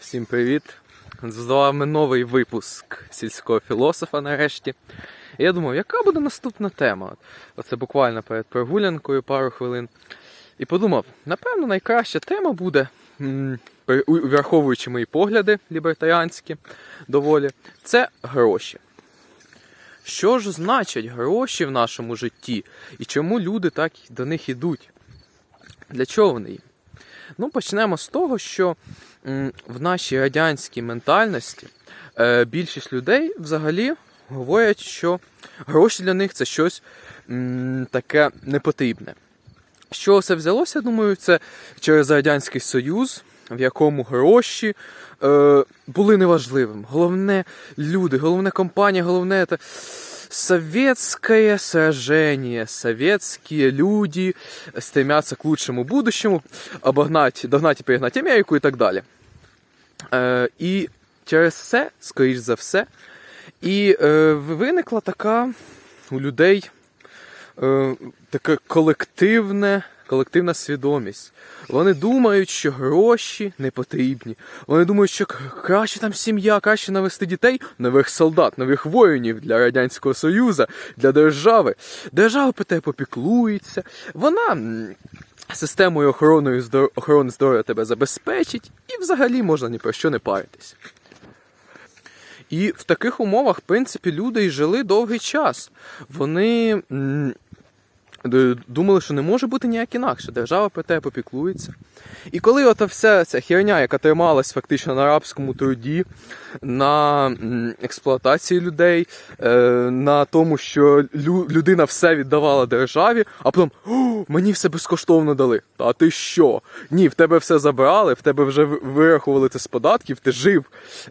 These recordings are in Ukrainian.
Всім привіт! З вами новий випуск сільського філософа нарешті. Я думав, яка буде наступна тема? Оце буквально перед прогулянкою пару хвилин. І подумав, напевно, найкраща тема буде, враховуючи мої погляди лібертаріанські доволі, це гроші. Що ж значать гроші в нашому житті? І чому люди так до них ідуть? Для чого вони? Ну, почнемо з того, що в нашій радянській ментальності е, більшість людей взагалі говорять, що гроші для них це щось таке непотрібне. Чого це взялося, думаю, це через Радянський Союз, в якому гроші е, були неважливим. Головне люди, головне компанія, головне це советское сражение, советские люди стремятся к лучшему будущему, обогнать, догнать і перегнати Америку і так далі. Е, і через це, скоріш за все, і е, виникла така у людей е, таке колективне, колективна свідомість. Вони думають, що гроші не потрібні. Вони думають, що краще там сім'я, краще навести дітей, нових солдат, нових воїнів для Радянського Союзу, для держави. Держава про тебе попіклується. Вона. Системою охорони, здоров'я тебе забезпечить, і взагалі можна ні про що не паритись. І в таких умовах, в принципі, люди й жили довгий час. Вони думали, що не може бути ніяк інакше. Держава про тебе попіклується. І коли ота вся ця херня, яка трималась фактично на рабському труді, на експлуатації людей, е, на тому, що людина все віддавала державі, а потім «О, мені все безкоштовно дали. Та ти що? Ні, в тебе все забрали, в тебе вже вирахували це з податків, ти жив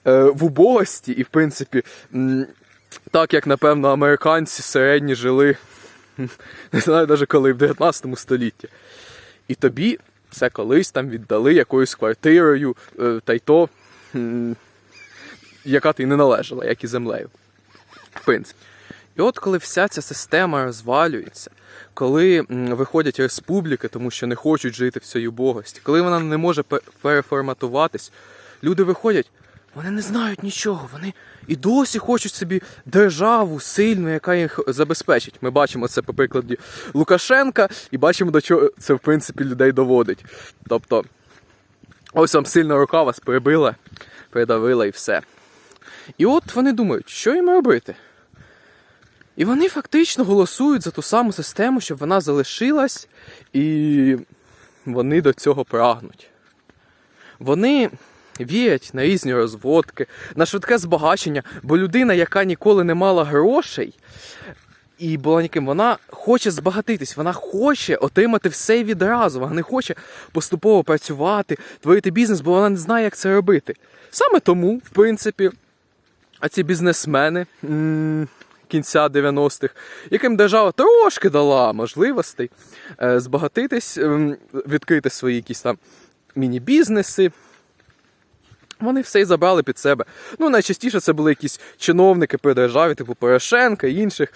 е, в убогості, і в принципі, так як напевно американці середні жили, не знаю навіть коли, в 19 столітті. І тобі це колись там віддали якоюсь квартирою, е, та й то, яка ти не належала, як і землею. В принципі. І от коли вся ця система розвалюється, коли виходять республіки, тому що не хочуть жити в цій убогості, коли вона не може переформатуватись, люди виходять, вони не знають нічого, вони і досі хочуть собі державу сильну, яка їх забезпечить. Ми бачимо це по прикладі Лукашенка і бачимо, до чого це в принципі людей доводить. Тобто, ось вам сильна рука вас прибила, придавила і все. І от вони думають, що їм робити. І вони фактично голосують за ту саму систему, щоб вона залишилась, і вони до цього прагнуть. Вони вірять на різні розводки, на швидке збагачення, бо людина, яка ніколи не мала грошей і була ніким, вона хоче збагатитись, вона хоче отримати все відразу, вона не хоче поступово працювати, творити бізнес, бо вона не знає, як це робити. Саме тому, в принципі, а ці бізнесмени кінця 90-х, яким держава трошки дала можливостей е, збагатитись, ем, відкрити свої якісь там міні-бізнеси. Вони все й забрали під себе. Ну, найчастіше це були якісь чиновники при державі, типу Порошенка і інших,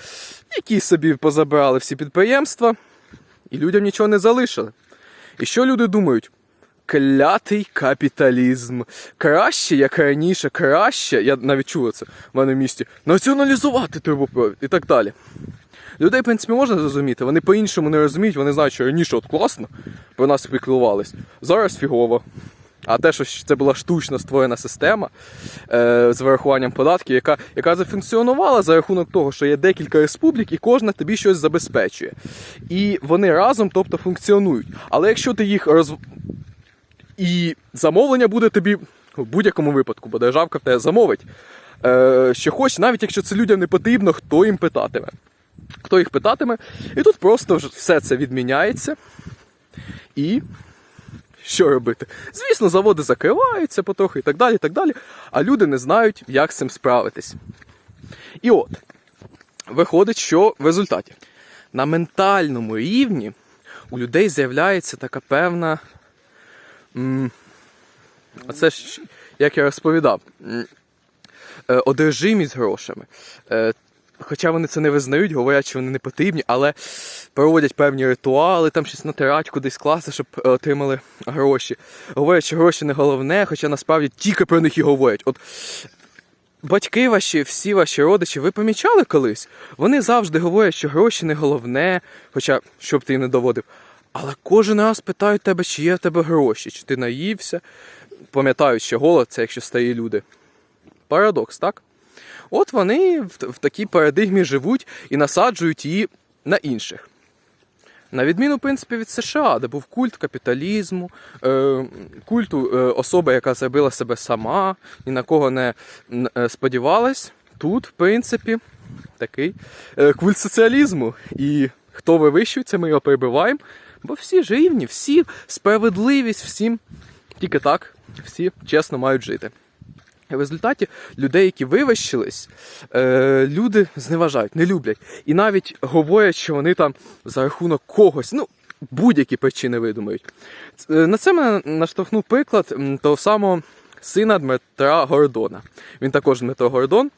які собі позабрали всі підприємства і людям нічого не залишили. І що люди думають? Клятий капіталізм. Краще, як раніше, краще, я навіть чув це в мене в місті, націоналізувати трубопровід і так далі. Людей, в принципі, можна зрозуміти, вони по-іншому не розуміють, вони знають, що раніше от класно, про нас піклувались. Зараз фігово. А те, що це була штучно створена система е, з вирахуванням податків, яка, яка зафункціонувала за рахунок того, що є декілька республік, і кожна тобі щось забезпечує. І вони разом, тобто, функціонують. Але якщо ти їх роз... І замовлення буде тобі в будь-якому випадку, бо державка в тебе замовить. Е, що хоч, навіть якщо це людям не потрібно, хто їм питатиме. Хто їх питатиме? І тут просто все це відміняється. І що робити? Звісно, заводи закриваються потрохи і так далі, і так далі. А люди не знають, як з цим справитись. І от, виходить, що в результаті на ментальному рівні у людей з'являється така певна. м, Оце ж, як я розповідав, е, одержимість грошами. Хоча вони це не визнають, говорять, що вони не потрібні, але проводять певні ритуали, там щось натирать кудись класи, щоб е, отримали гроші. Говорять, що гроші не головне, хоча насправді тільки про них і говорять. От батьки ваші, всі ваші родичі, ви помічали колись? Вони завжди говорять, що гроші не головне, хоча щоб ти їм не доводив. Але кожен раз питають тебе, чи є в тебе гроші, чи ти наївся. Пам'ятають, що голод це якщо старі люди. Парадокс, так? От вони в, такій парадигмі живуть і насаджують її на інших. На відміну, в принципі, від США, де був культ капіталізму, е, культу е, особи, яка зробила себе сама, ні на кого не е, сподівалась. Тут, в принципі, такий культ соціалізму. І хто вивищується, ми його перебиваємо. Бо всі ж рівні, всі справедливість, всім тільки так, всі чесно мають жити. В результаті людей, які вивищились, е, люди зневажають, не люблять. І навіть говорять, що вони там за рахунок когось, ну, будь-які причини видумають. Е, На це мене наштовхнув приклад того самого сина Дмитра Гордона. Він також Дмитро Гордон.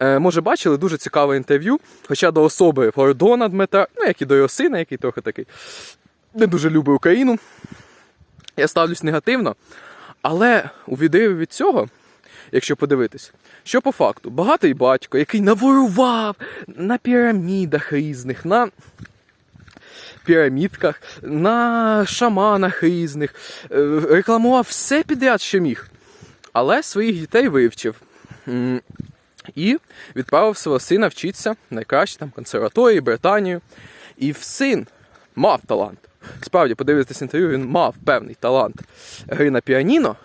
Е, може, бачили дуже цікаве інтерв'ю. Хоча до особи Гордона Дмитра, ну як і до його сина, який трохи такий не дуже любить Україну. Я ставлюсь негативно. Але у відриві від цього, якщо подивитись, що по факту, багатий батько, який наворував на пірамідах різних, на пірамідках, на шаманах різних, е, рекламував все підряд, що міг. Але своїх дітей вивчив. І відправив свого сина вчитися в найкращі там консерваторії, Британію. І в син мав талант. Справді, подивитися інтерв'ю, він мав певний талант гри на піаніно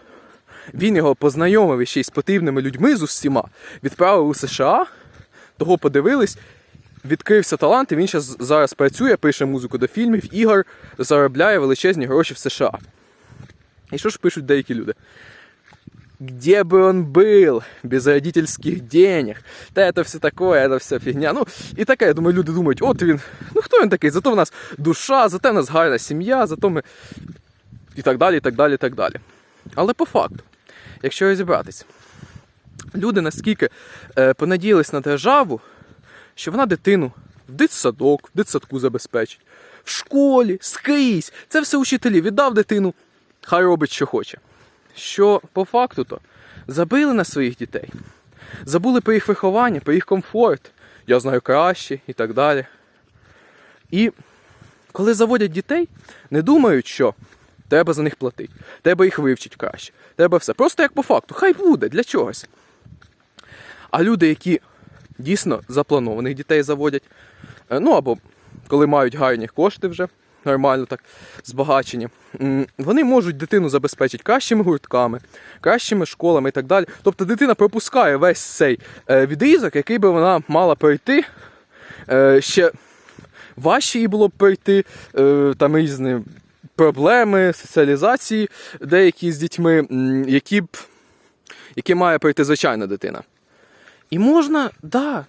Він його познайомив ще й з потрібними людьми з усіма, відправив у США, того подивились, відкрився талант, і він щас, зараз працює, пише музику до фільмів, ігор, заробляє величезні гроші в США. І що ж пишуть деякі люди? Где бы он был без родительских денег? Та это все такое, это все фігня. Ну, і таке, я думаю, люди думають, от він, ну хто він такий? Зато в нас душа, зато в нас гарна сім'я, зато ми. І так далі, і так далі, і так далі. Але по факту, якщо розібратися, люди наскільки е, понадіялись на державу, що вона дитину в дитсадок, в дитсадку забезпечить, в школі, скрізь. Це все учителі. Віддав дитину, хай робить, що хоче. Що по факту то забили на своїх дітей, забули про їх виховання, про їх комфорт. Я знаю краще і так далі. І коли заводять дітей, не думають, що треба за них платити, треба їх вивчити краще, треба все. Просто як по факту, хай буде для чогось. А люди, які дійсно запланованих дітей заводять, е, ну або коли мають гарні кошти вже, нормально так, збагачені, вони можуть дитину забезпечити кращими гуртками, кращими школами і так далі. Тобто дитина пропускає весь цей е, відрізок, який би вона мала пройти. Е, ще важче їй було б пройти там різні проблеми, соціалізації деякі з дітьми, які б які має пройти звичайна дитина. І можна, да,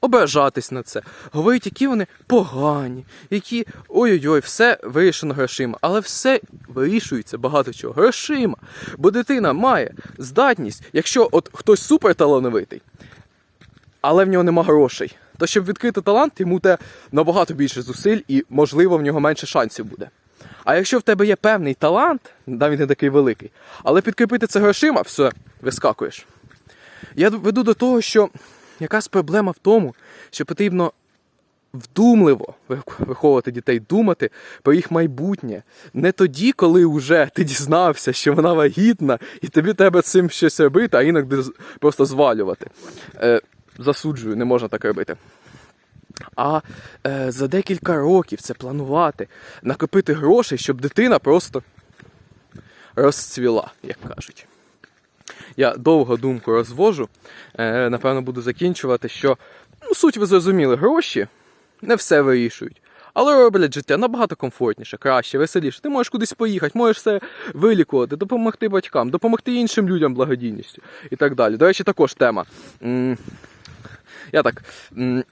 ображатись на це, говорити, які вони погані, які ой-ой-ой, все вирішено грошима. Але все вирішується багато чого грошима. Бо дитина має здатність, якщо от хтось суперталановитий, але в нього нема грошей, то щоб відкрити талант, йому те набагато більше зусиль і, можливо, в нього менше шансів буде. А якщо в тебе є певний талант, навіть не такий великий, але підкріпити це грошима, все, вискакуєш. Я веду до того, що якась проблема в тому, що потрібно вдумливо виховувати дітей, думати про їх майбутнє. Не тоді, коли вже ти дізнався, що вона вагітна, і тобі треба цим щось робити, а іноді просто звалювати. Е, засуджую, не можна так робити. А е, за декілька років це планувати, накопити грошей, щоб дитина просто розцвіла, як кажуть. Я довго думку розвожу. Е, напевно, буду закінчувати, що ну, суть ви зрозуміли, гроші не все вирішують. Але роблять життя набагато комфортніше, краще, веселіше. Ти можеш кудись поїхати, можеш все вилікувати, допомогти батькам, допомогти іншим людям благодійністю і так далі. До речі, також тема. Я так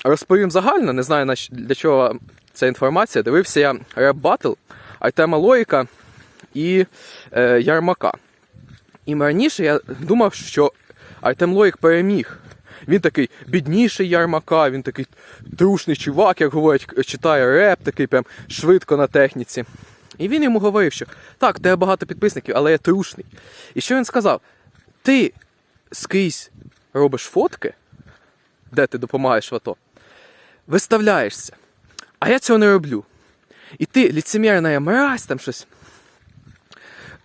розповім загально, не знаю для чого ця інформація. Дивився я реп батл Артема Лоїка і е, Ярмака. І раніше я думав, що Артем Лоїк переміг. Він такий бідніший ярмака, він такий трушний чувак, як говорять, читає реп, такий прям швидко на техніці. І він йому говорив, що так, тебе багато підписників, але я трушний. І що він сказав? Ти скрізь робиш фотки, де ти допомагаєш в АТО, виставляєшся. А я цього не роблю. І ти ліцемірна мразь, там щось.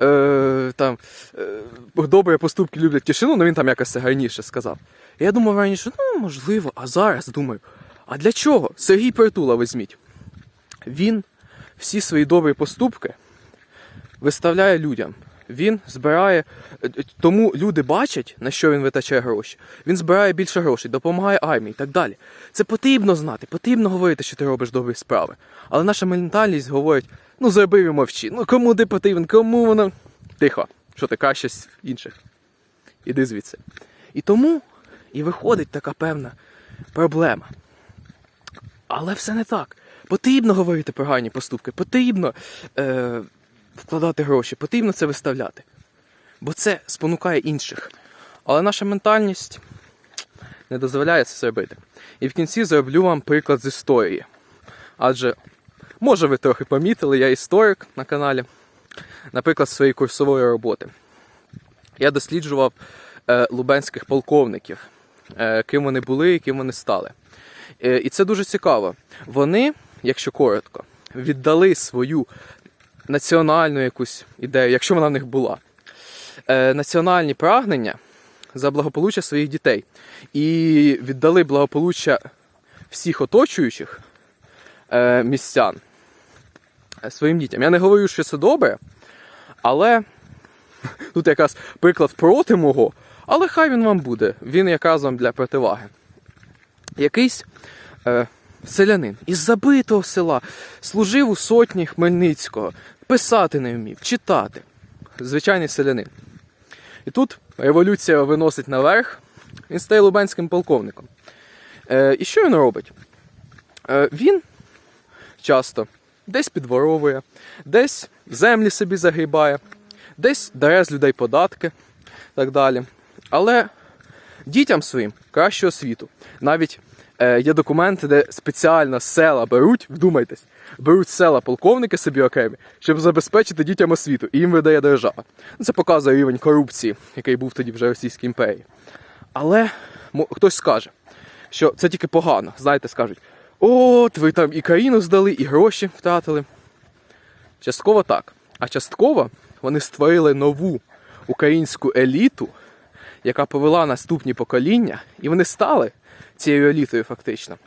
Е, там, е, добрі поступки люблять тишину, ну він там якось гарніше сказав. І я думав раніше, ну можливо, а зараз думаю, а для чого? Сергій Притула візьміть. Він всі свої добрі поступки виставляє людям. Він збирає, е, е, тому люди бачать, на що він витрачає гроші. Він збирає більше грошей, допомагає армії і так далі. Це потрібно знати, потрібно говорити, що ти робиш добрі справи. Але наша ментальність говорить: ну зробив і мовчи. Ну кому ти потрібен, кому воно. Тихо, що ти краще інших. Іди звідси. І тому і виходить така певна проблема. Але все не так. Потрібно говорити про гарні поступки, потрібно е, вкладати гроші, потрібно це виставляти. Бо це спонукає інших. Але наша ментальність не дозволяє це зробити. І в кінці зроблю вам приклад з історії. Адже, може, ви трохи помітили, я історик на каналі, наприклад, своєї курсової роботи. Я досліджував е, лубенських полковників, е, ким вони були і ким вони стали. Е, і це дуже цікаво. Вони, якщо коротко, віддали свою національну якусь ідею, якщо вона в них була, е, національні прагнення за благополуччя своїх дітей. І віддали благополуччя всіх оточуючих е, містян е, своїм дітям. Я не говорю, що це добре, але тут якраз приклад проти мого, але хай він вам буде. Він якраз вам для противаги. Якийсь е, селянин із забитого села служив у сотні Хмельницького, писати не вмів, читати. Звичайний селянин. І тут революція виносить наверх, він стає лубенським полковником. Е, і що він робить? Е, він часто десь підворовує, десь землі собі загрібає, десь даре з людей податки так далі. Але дітям своїм кращого світу. Навіть є документи, де спеціально села беруть, вдумайтесь, беруть села полковники собі окремі, щоб забезпечити дітям освіту, і їм видає держава. Це показує рівень корупції, який був тоді вже в Російській імперії. Але хтось скаже, що це тільки погано. Знаєте, скажуть: от ви там і країну здали, і гроші втратили. Частково так. А частково вони створили нову українську еліту, яка повела наступні покоління, і вони стали цією елітою фактично.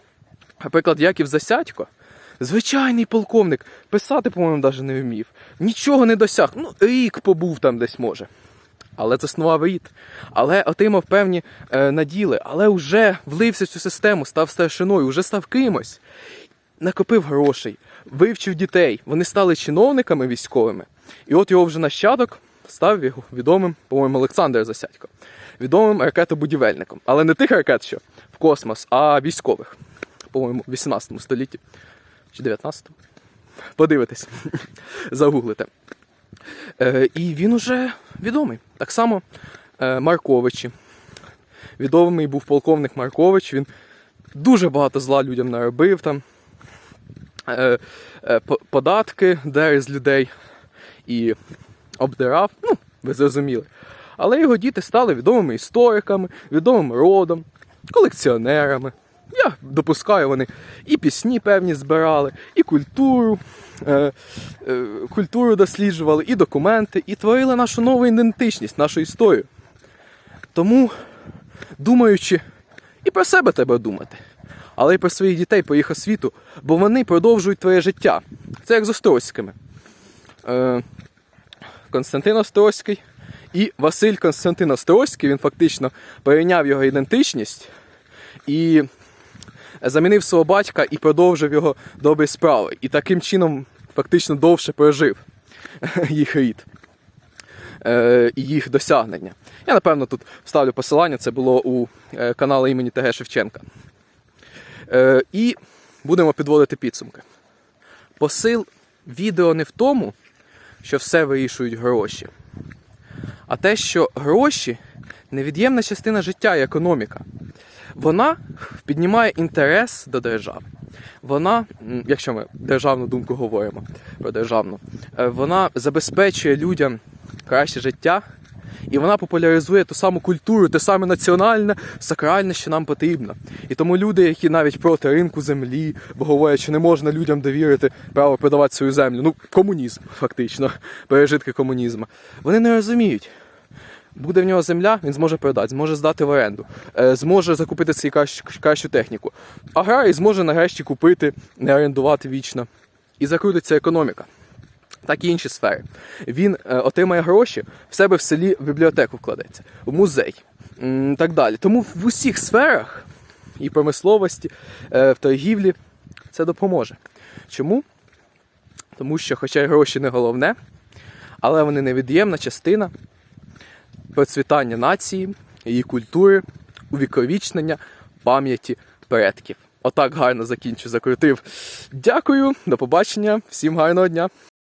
Наприклад, Яків Засядько, звичайний полковник, писати, по-моєму, навіть не вмів. Нічого не досяг. Ну, рік побув там десь може. Але заснував рід, але отримав певні е, наділи, але вже влився в цю систему, став старшиною, вже став кимось, накопив грошей, вивчив дітей. Вони стали чиновниками військовими. І от його вже нащадок став відомим, по-моєму, Олександр Засядько, відомим ракетобудівельником. Але не тих ракет, що космос, а військових, по-моєму, в 18 столітті чи 19 Подивитесь, загуглите. Е, і він уже відомий. Так само е, Марковичі. Відомий був полковник Маркович. Він дуже багато зла людям наробив там. Е, е, податки дер з людей і обдирав. Ну, ви зрозуміли. Але його діти стали відомими істориками, відомим родом, колекціонерами. Я допускаю, вони і пісні певні збирали, і культуру, е, е, культуру досліджували, і документи, і творили нашу нову ідентичність, нашу історію. Тому, думаючи, і про себе треба думати, але й про своїх дітей по їх освіту, бо вони продовжують твоє життя. Це як з Острозькими. Е, Константин Острозький і Василь Константин Острозький, він фактично перейняв його ідентичність і замінив свого батька і продовжив його добрі справи. І таким чином фактично довше прожив їх рід е, і їх досягнення. Я, напевно, тут вставлю посилання, це було у е, каналі імені ТГ Шевченка. Е, і будемо підводити підсумки. Посил відео не в тому, що все вирішують гроші, а те, що гроші невід'ємна частина життя і економіка. вона піднімає інтерес до держави. Вона, якщо ми державну думку говоримо про державну, е, вона забезпечує людям краще життя, і вона популяризує ту саму культуру, те саме національне, сакральне, що нам потрібно. І тому люди, які навіть проти ринку землі, бо говорять, що не можна людям довірити право продавати свою землю, ну комунізм, фактично, пережитки комунізму, вони не розуміють. Буде в нього земля, він зможе продати, зможе здати в оренду, е, зможе закупити собі кращу, кращу техніку. Аграрій зможе нарешті купити, не орендувати вічно. І закрутиться економіка. Так і інші сфери. Він е, отримає гроші в себе в селі в бібліотеку вкладеться, в музей так далі. Тому в усіх сферах і промисловості, е, в торгівлі це допоможе. Чому? Тому що, хоча й гроші не головне, але вони невід'ємна частина процвітання нації, її культури, увіковічнення пам'яті предків. Отак гарно закінчу, закрутив. Дякую, до побачення, всім гарного дня!